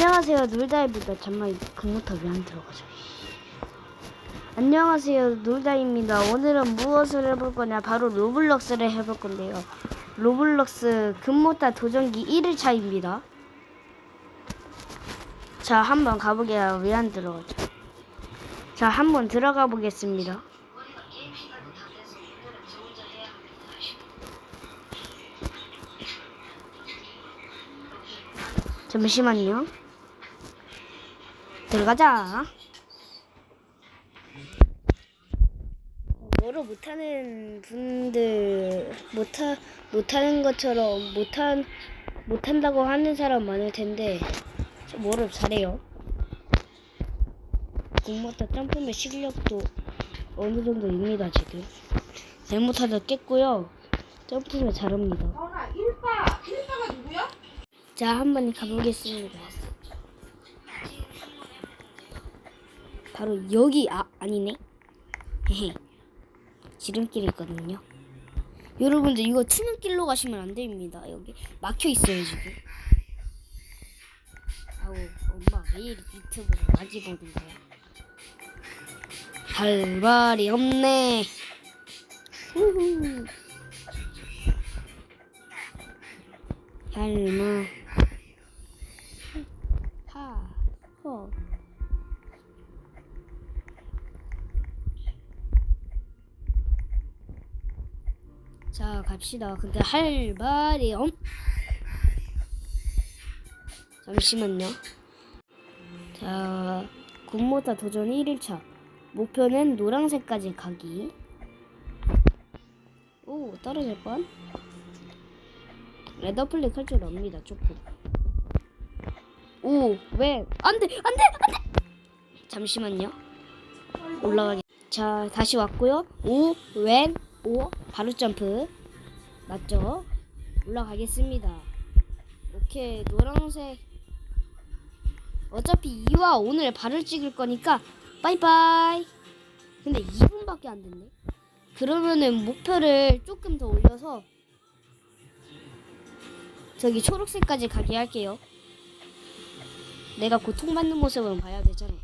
안녕하세요. 놀다입니다. 잠만 금부터 왜 안 들어가죠? 안녕하세요. 놀다입니다. 오늘은 무엇을 해볼 거냐? 바로 로블록스를 해볼 건데요. 로블록스 금모타 도전기 1일차입니다. 자 한번 가보게요. 왜 안 들어가죠? 자 한번 들어가 보겠습니다. 잠시만요. 들어가자. 뭐로 못하는 분들 못하 못하는 것처럼 못한 못한다고 하는 사람 많을 텐데 저 뭐를 잘해요. 공모타 점프의 실력도 어느 정도입니다 지금. 잘못하다 깼고요. 점프를 잘합니다. 자, 한번 가보겠습니다. 바로 여기 아 아니네. 지름길이 있거든요. 여러분들 이거 투명길로 가시면 안 됩니다. 여기 막혀 있어요 지금. 아우 엄마 매일 유튜브를 많이 보는 거야. 할 말이 없네. 할말. 자, 갑시다. 근데 할 말이 엄. 잠시만요. 자, 군모타 도전 1일차. 목표는 노란색까지 가기. 오, 떨어질 뻔. 레더플릭 할 줄 압니다, 조금. 오, 왜? 안 돼, 안 돼, 안 돼! 잠시만요. 올라가게. 자, 다시 왔고요. 오, 웬, 오, 바로 점프. 맞죠? 올라가겠습니다. 오케이, 노란색. 어차피 이와 오늘 발을 찍을 거니까, 빠이빠이. 근데 2분밖에 안 됐네. 그러면은 목표를 조금 더 올려서, 저기 초록색까지 가게 할게요. 내가 고통받는 모습을 봐야 되잖아.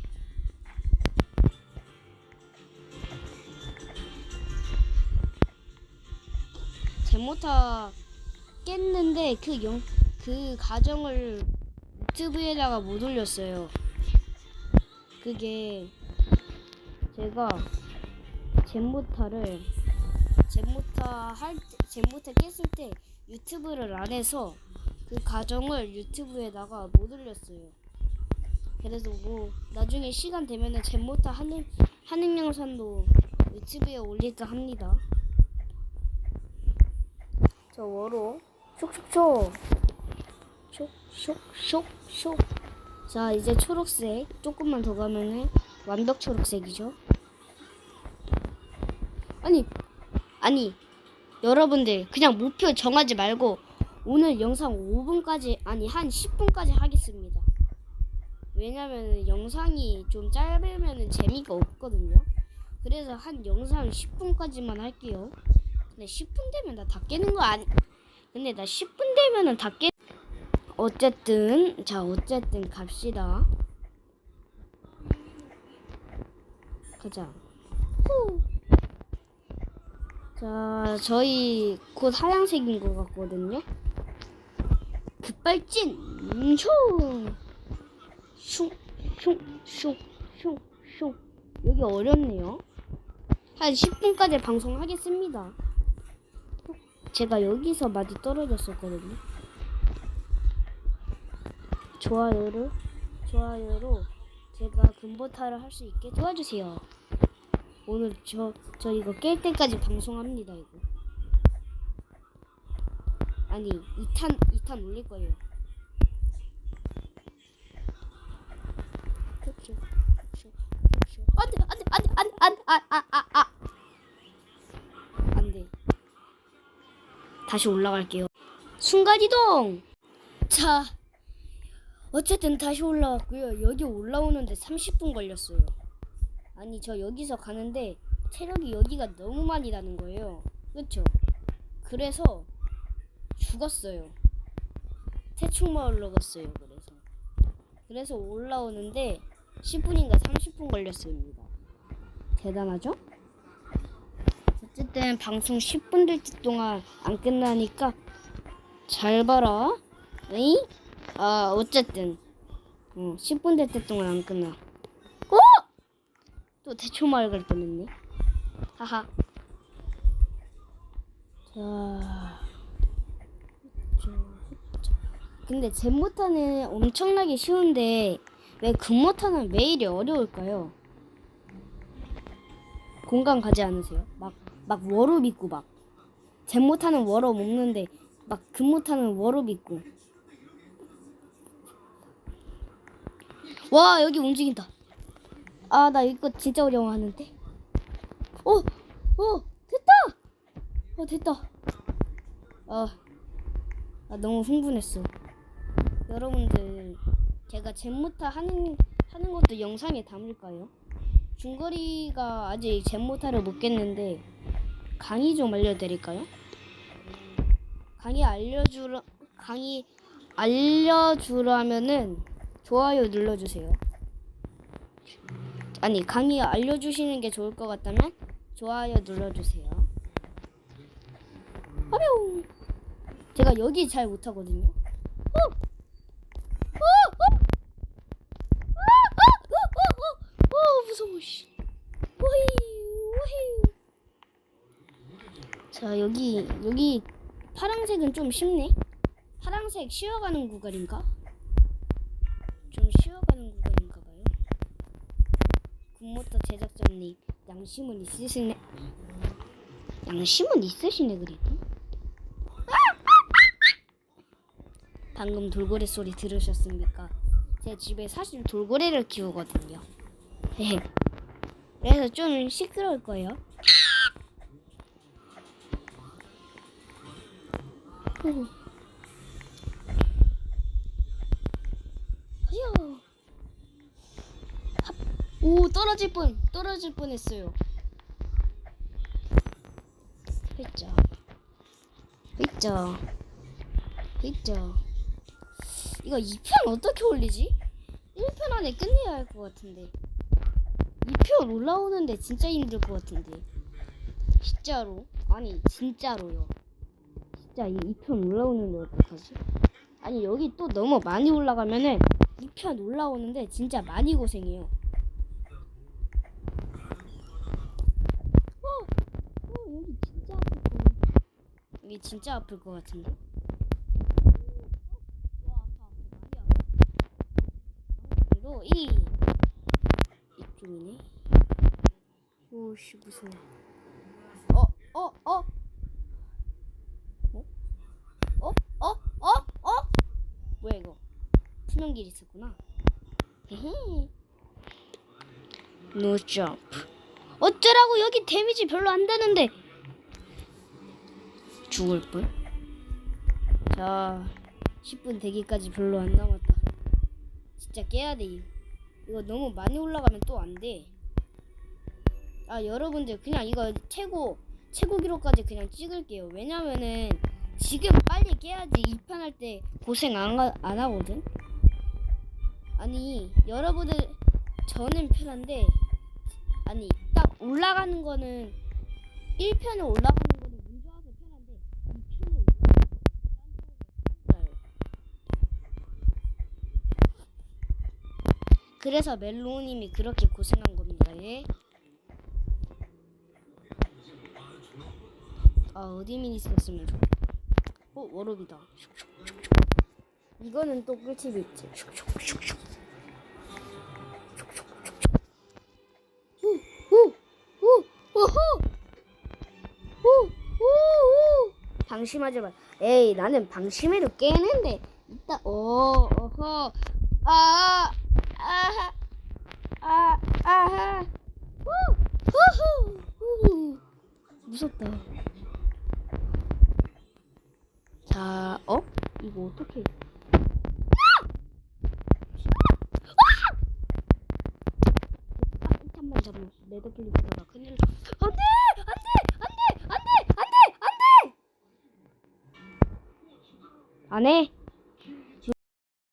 제모타 깼는데 그 영, 그 가정을 유튜브에다가 못 올렸어요. 그게 제가 젠모타를 젠모타 할 때- 젠모타 깼을 때 유튜브를 안 해서 그 가정을 유튜브에다가 못 올렸어요. 그래서 뭐 나중에 시간 되면은 젠모타 하는 하는 영상도 유튜브에 올릴까 합니다. 저 워로 슉슉슉 슉슉슉슉 자 이제 초록색 조금만 더 가면은 완벽 초록색이죠. 아니 아니 여러분들 그냥 목표 정하지 말고 오늘 영상 5분까지 아니 한 10분까지 하겠습니다. 왜냐면 영상이 좀 짧으면 재미가 없거든요. 그래서 한 영상 10분까지만 할게요. 근데 10분 되면 나 다 깨는 거 아니? 근데 나 10분 되면은 다 깨. 어쨌든 자 어쨌든 갑시다. 가자. 후. 자 저희 곧 하얀색인 것 같거든요. 급발진 음, 슝. 슝 슝 슝 슝 슝 여기 어렵네요. 한 10분까지 방송하겠습니다. 제가 여기서 많이 떨어졌었거든요. 좋아요를 좋아요로 제가 금보타를 할 수 있게 도와주세요. 오늘 저 저 이거 깰 때까지 방송합니다 이거. 아니 2탄 2탄 올릴 거예요. 그렇죠. 그렇죠. 그렇죠. 안돼 안 돼 안 돼 안 돼 안아아 아 아 다시 올라갈게요. 순간 이동. 자, 어쨌든 다시 올라왔고요. 여기 올라오는데 30분 걸렸어요. 아니 저 여기서 가는데 체력이 여기가 너무 많이 나는 거예요. 그렇죠? 그래서 죽었어요. 태충 마을로 갔어요. 그래서 그래서 올라오는데 10분인가 30분 걸렸습니다. 대단하죠? 어쨌든 방송 10분 될 동안 안 끝나니까 잘 봐라. 에이? 아 어쨌든 어, 10분 될 때 동안 안 끝나. 어? 또 대초 말을 뻔했네. 하하. 자. 근데 젠모타는 엄청나게 쉬운데 왜 금모타는 매일이 어려울까요? 공감 가지 않으세요? 막, 막 워룹 있고 막 젠모타는 워룹 없는데 막 금모타는 워룹 있고 와 여기 움직인다 아 나 이거 진짜 어려워하는데 어! 어! 됐다! 어 됐다 아, 아 너무 흥분했어 여러분들 제가 젠모타 하는 하는 것도 영상에 담을까요? 중거리가 아직 젠모타를 못 깼는데 강의 좀 알려드릴까요? 강의 알려주라 강의 알려주라면은 좋아요 눌러주세요. 아니 강의 알려주시는 게 좋을 것 같다면 좋아요 눌러주세요. 아뇨 제가 여기 잘 못하거든요. 어! 어! 어! 아! 아! 어! 어! 어! 어! 무서워 씨. 오히 오히. 자 여기 여기 파란색은 좀 쉽네. 파란색 쉬어가는 구간인가? 좀 쉬어가는 구간인가 봐요. 군모터 제작자님 양심은 있으시네. 양심은 있으시네 그래도. 방금 돌고래 소리 들으셨습니까? 제 집에 사실 돌고래를 키우거든요. 그래서 좀 시끄러울 거예요. 후. 휴. 합. 오 떨어질 뻔 떨어질 뻔했어요. 했죠. 했죠. 했죠. 이거 2편 어떻게 올리지? 1편 안에 끝내야 할 것 같은데 2편 올라오는데 진짜 힘들 것 같은데 진짜로? 아니 진짜로요 진짜 이 2편 올라오는데 어떡하지? 아니 여기 또 너무 많이 올라가면은 2편 올라오는데 진짜 많이 고생해요 어! 어 여기 진짜 아플 거 여기 진짜 아플 것 같은데 아파 도 이. 이쪽이네. 오씨 무서워. 어, 어, 어. 어? 어? 어? 어? 어? 뭐야 이거? 투명길 있었구나. 노 점프. 어쩌라고 여기 데미지 별로 안 되는데. 죽을 뻔. 자, 10분 되기까지 별로 안 남았다. 진짜 깨야 돼. 이거. 너무 많이 올라가면 또 안 돼. 아 여러분들 그냥 이거 최고 최고 기록까지 그냥 찍을게요. 왜냐면은 지금 빨리 깨야지 2편 할때 고생 안, 하- 안 하거든. 아니 여러분들 저는 편한데 아니 딱 올라가는 거는 1편에 올라가는 거는 운 좋아서 편한데 2편에 올라가는 거는 그래서 멜로우님이 그렇게 고생한 겁니다. 예. 아 어디 미니 있었으면 좋. 어. 슉슉슉슉. 이거는 또 꿀팁이 있지. 방심하지 마. 에이 나는 방심해도 깨는데 이따 어 어허 아 아하 아 아하 후 후 후 후 무섭다. 자, 어? 이거 어떻게? 아, 레드 클릭 들어가 큰일 ¿Ve?